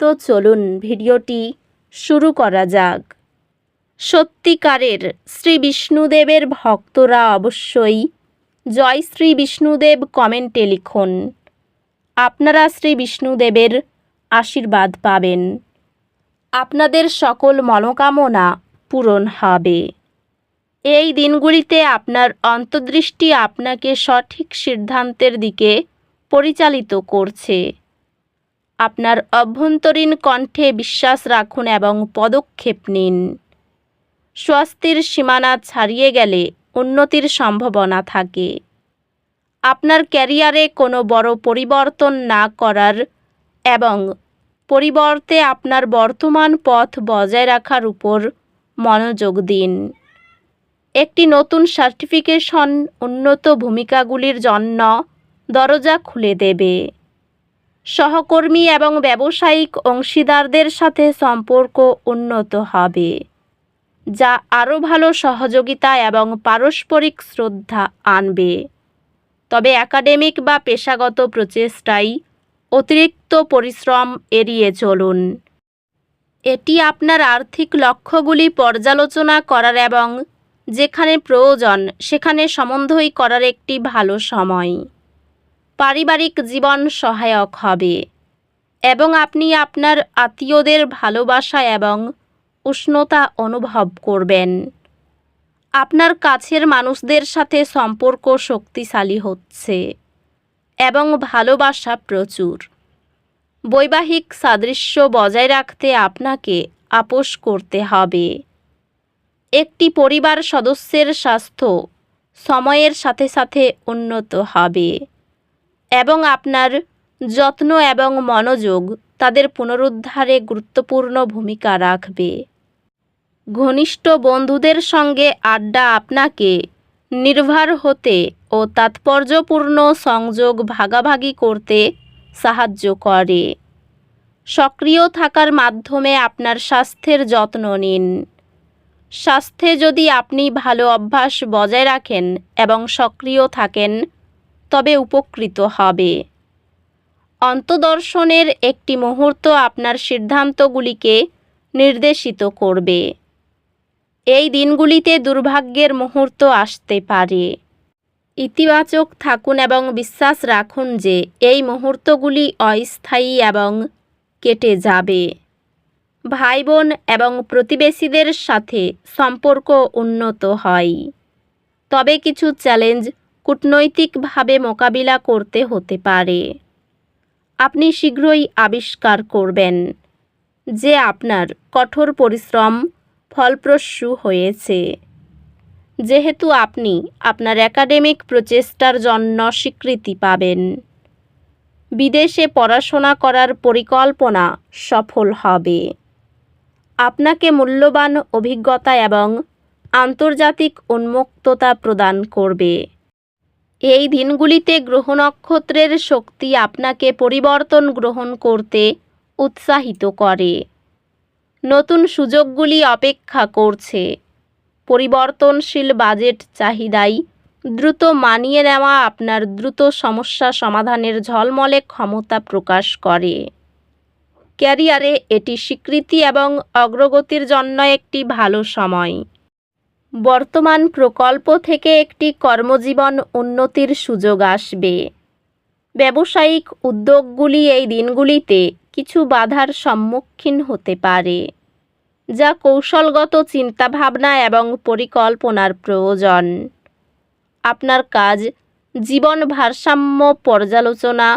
তো চলুন ভিডিওটি শুরু করা যাক। সত্যিকারের শ্রী বিষ্ণুদেবের ভক্তরা অবশ্যই জয় শ্রী বিষ্ণুদেব কমেন্টে লিখুন। আপনারা শ্রী বিষ্ণুদেবের আশীর্বাদ পাবেন। আপনাদের সকল মনোকামনা পূরণ হবে। এই দিনগুলিতে আপনার অন্তর্দৃষ্টি আপনাকে সঠিক সিদ্ধান্তের দিকে পরিচালিত করছে। আপনার অভ্যন্তরীণ কণ্ঠে বিশ্বাস রাখুন এবং পদক্ষেপ নিন। স্বস্তির সীমানা ছাড়িয়ে গেলে উন্নতির সম্ভাবনা থাকে। আপনার ক্যারিয়ারে কোনো বড় পরিবর্তন না করার এবং পরিবর্তে আপনার বর্তমান পথ বজায় রাখার উপর মনোযোগ দিন। একটি নতুন সার্টিফিকেশন উন্নত ভূমিকাগুলির জন্য দরজা খুলে দেবে। সহকর্মী এবং ব্যবসায়িক অংশীদারদের সাথে সম্পর্ক উন্নত হবে, যা আরও ভালো সহযোগিতা এবং পারস্পরিক শ্রদ্ধা আনবে। তবে একাডেমিক বা পেশাগত প্রচেষ্টায় অতিরিক্ত পরিশ্রম এড়িয়ে চলুন। এটি আপনার আর্থিক লক্ষ্যগুলি পর্যালোচনা করার এবং যেখানে প্রয়োজন, সেখানে সমন্বয় করার একটি ভালো সময়। পারিবারিক জীবন সহায়ক হবে এবং আপনি আপনার আত্মীয়দের ভালোবাসা এবং উষ্ণতা অনুভব করবেন। আপনার কাছের মানুষদের সাথে সম্পর্ক শক্তিশালী হচ্ছে এবং ভালোবাসা প্রচুর। বৈবাহিক সাদৃশ্য বজায় রাখতে আপনাকে আপোষ করতে হবে। একটি পরিবার সদস্যের স্বাস্থ্য সময়ের সাথে সাথে উন্নত হবে। এবং আপনার যত্ন এবং মনোযোগ তাদের পুনরুদ্ধারে গুরুত্বপূর্ণ ভূমিকা রাখবে। ঘনিষ্ঠ বন্ধুদের সঙ্গে আড্ডা আপনাকে নির্ভর হতে ও তাৎপর্যপূর্ণ সংযোগ ভাগাভাগি করতে সাহায্য করে। সক্রিয় থাকার মাধ্যমে আপনার স্বাস্থ্যের যত্ন নিন। স্বাস্থ্যে যদি আপনি ভালো অভ্যাস বজায় রাখেন এবং সক্রিয় থাকেন তবে উপকৃত হবে। অন্তদর্শনের একটি মুহূর্ত আপনার সিদ্ধান্তগুলিকে নির্দেশিত করবে। এই দিনগুলিতে দুর্ভাগ্যের মুহূর্ত আসতে পারে। ইতিবাচক থাকুন এবং বিশ্বাস রাখুন যে এই মুহূর্তগুলি অস্থায়ী এবং কেটে যাবে। ভাই বোন এবং প্রতিবেশীদের সাথে সম্পর্ক উন্নত হয়। তবে কিছু চ্যালেঞ্জ কূটনৈতিকভাবে মোকাবিলা করতে হতে পারে। আপনি শীঘ্রই আবিষ্কার করবেন যে আপনার কঠোর পরিশ্রম ফলপ্রসূ হয়েছে। যেহেতু আপনি আপনার একাডেমিক প্রচেষ্টার জন্য স্বীকৃতি পাবেন, বিদেশে পড়াশোনা করার পরিকল্পনা সফল হবে। আপনাকে মূল্যবান অভিজ্ঞতা এবং আন্তর্জাতিক উন্মুক্ততা প্রদান করবে। এই দিনগুলিতে গ্রহ নক্ষত্রের শক্তি আপনাকে পরিবর্তন গ্রহণ করতে উৎসাহিত করে। নতুন সুযোগগুলি অপেক্ষা করছে। পরিবর্তনশীল বাজেট চাহিদাই দ্রুত মানিয়ে নেওয়া আপনার দ্রুত সমস্যা সমাধানের ঝলমলে ক্ষমতা প্রকাশ করে। ক্যারিয়ারে এটি স্বীকৃতি এবং অগ্রগতির জন্য একটি ভালো সময়। বর্তমান প্রকল্প থেকে একটি কর্মজীবন উন্নতির সুযোগ আসবে। ব্যবসায়িক উদ্যোগগুলি এই দিনগুলিতে কিছু বাধার সম্মুখীন হতে পারে, যা কৌশলগত চিন্তাভাবনা এবং পরিকল্পনার প্রয়োজন। আপনার কাজ, জীবন ভারসাম্য পর্যালোচনা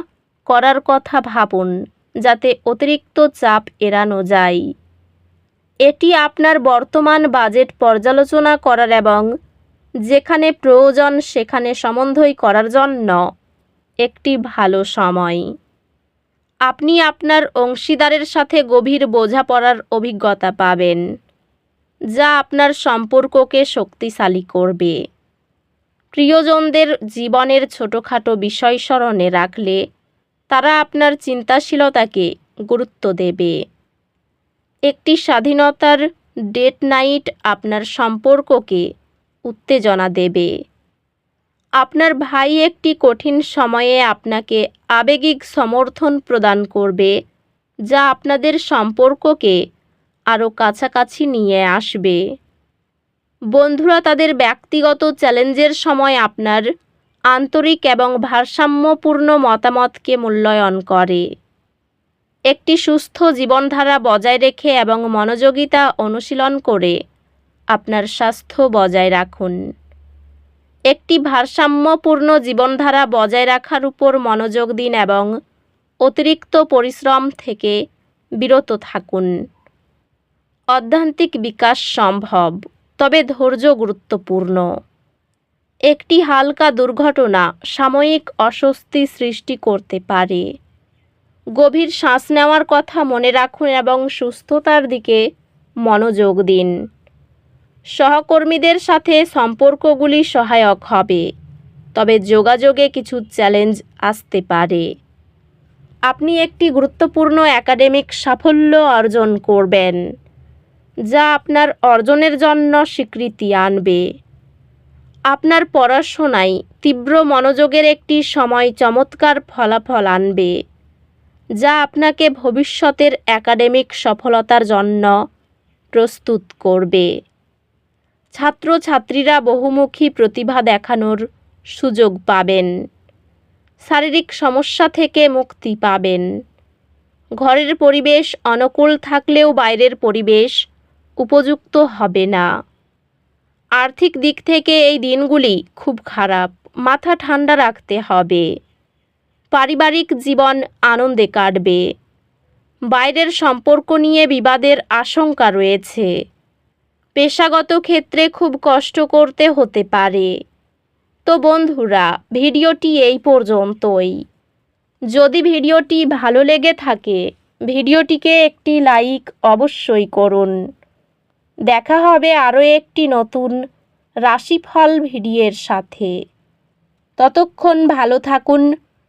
করার কথা ভাবুন, যাতে অতিরিক্ত চাপ এড়ানো যায়। এটি আপনার বর্তমান বাজেট পর্যালোচনা করার এবং যেখানে প্রয়োজন সেখানে সমন্বয় করার জন্য একটি ভালো সময়। আপনি আপনার অংশীদারের সাথে গভীর বোঝাপড়ার অভিজ্ঞতা পাবেন, যা আপনার সম্পর্ককে শক্তিশালী করবে। প্রিয়জনদের জীবনের ছোটোখাটো বিষয় স্মরণে রাখলে তারা আপনার চিন্তাশীলতাকে গুরুত্ব দেবে। একটি স্বাধীনতার ডেট নাইট আপনার সম্পর্ককে উত্তেজনা দেবে। আপনার ভাই একটি কঠিন সময়ে আপনাকে আবেগিক সমর্থন প্রদান করবে, যা আপনাদের সম্পর্ককে আরও কাছাকাছি নিয়ে আসবে। বন্ধুরা, তাদের ব্যক্তিগত চ্যালেঞ্জের সময় আপনার আন্তরিক এবং ভারসাম্যপূর্ণ মতামতকে মূল্যায়ন করে। একটি সুস্থ জীবনধারা বজায় রেখে এবং মনোযোগিতা অনুশীলন করে আপনার স্বাস্থ্য বজায় রাখুন। একটি ভারসাম্যপূর্ণ জীবনধারা বজায় রাখার উপর মনোযোগ দিন এবং অতিরিক্ত পরিশ্রম থেকে বিরত থাকুন। অধ্যান্তিক বিকাশ সম্ভব, তবে ধৈর্য গুরুত্বপূর্ণ। একটি হালকা দুর্ঘটনা সাময়িক অস্বস্তি সৃষ্টি করতে পারে। গভীর শ্বাস নেওয়ার কথা মনে রাখুন এবং সুস্থতার দিকে মনোযোগ দিন। সহকর্মীদের সাথে সম্পর্কগুলি সহায়ক হবে, তবে যোগাযোগে কিছু চ্যালেঞ্জ আসতে পারে। আপনি একটি গুরুত্বপূর্ণ একাডেমিক সাফল্য অর্জন করবেন, যা আপনার অর্জনের জন্য স্বীকৃতি আনবে। আপনার পড়াশোনায় তীব্র মনোযোগের একটি সময় চমৎকার ফলাফল আনবে। যা আপনাকে ভবিষ্যতের একাডেমিক সফলতার জন্য প্রস্তুত করবে। ছাত্রছাত্রীরা বহুমুখী প্রতিভা দেখানোর সুযোগ পাবেন। শারীরিক সমস্যা থেকে মুক্তি পাবেন। ঘরের পরিবেশ অনুকূল থাকলেও বাইরের পরিবেশ উপযুক্ত হবে না। আর্থিক দিক থেকে এই দিনগুলি খুব খারাপ, মাথা ঠান্ডা রাখতে হবে। পারিবারিক জীবন আনন্দে কাটবে। বাইরের সম্পর্ক নিয়ে বিবাদের আশঙ্কা রয়েছে। পেশাগত ক্ষেত্রে খুব কষ্ট করতে হতে পারে। তো বন্ধুরা, ভিডিওটি এই পর্যন্তই। যদি ভিডিওটি ভালো লেগে থাকে, ভিডিওটিকে একটি লাইক অবশ্যই করুন। দেখা হবে আরও একটি নতুন রাশিফল ভিডিওর সাথে। ততক্ষণ ভালো থাকুন